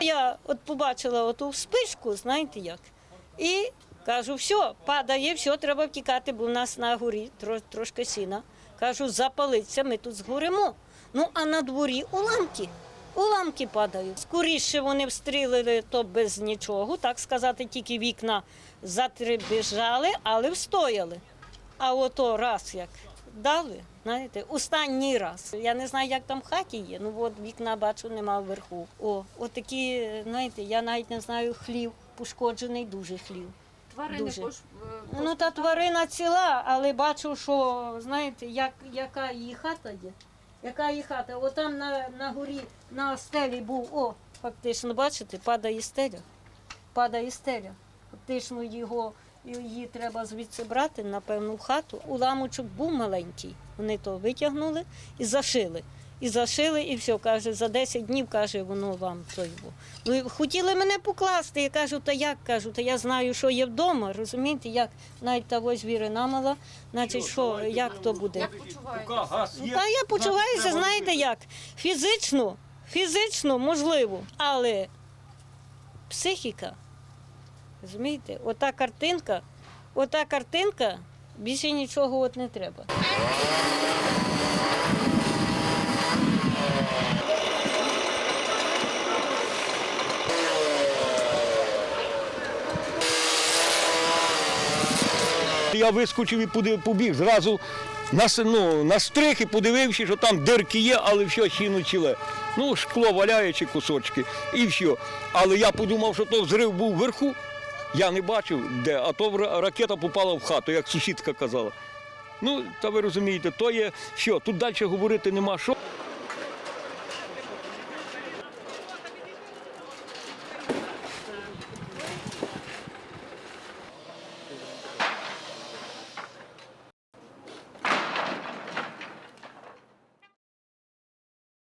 Я от побачила оту вспишку, знаєте як. І кажу, все, падає, все, треба втікати, бо в нас на горі трошки сіна. Кажу, запалиться, ми тут згоримо. Ну, а на дворі уламки. Уламки падають. Скоріше вони встрілили то без нічого, так сказати, тільки вікна затребіжали, але встояли. А ото раз як дали, знаєте, останній раз. Я не знаю, як там в хаті є. Ну от вікна бачу, нема вверху. О, отакі, знаєте, я навіть не знаю, хлів, пошкоджений дуже хлів. Тварини Дуже. пош... е, Ну та тварина ціла, але бачу, що знаєте, як, яка її хата є. Яка її хата? Отам на, на горі, на стелі був, о, фактично, бачите, падає стеля. Падає стеля. Фактично його, її треба звідси брати, напевно, в хату. Уламочок був маленький. Вони то витягнули і зашили. І зашили, і все, каже, за 10 днів, каже, воно вам той. бо. Ви хотіли мене покласти. Я кажу, та як кажу, та я знаю, що є вдома, розумієте, як навіть та ось віри мала, значить, що, як то буде. Ну, Та я почуваюся, знаєте як? Фізично, фізично можливо, але психіка, розумієте, ота картинка, ота картинка, більше нічого от не треба. Я вискочив і побіг зразу на, ну, на стрих і подивився, що там дирки є, але все сіно ціле. Ну, шкло валяючи кусочки і все. Але я подумав, що то взрив був вверху. Я не бачив, де, а то ракета попала в хату, як сусідка казала. Ну, та ви розумієте, то є що, тут далі говорити нема що.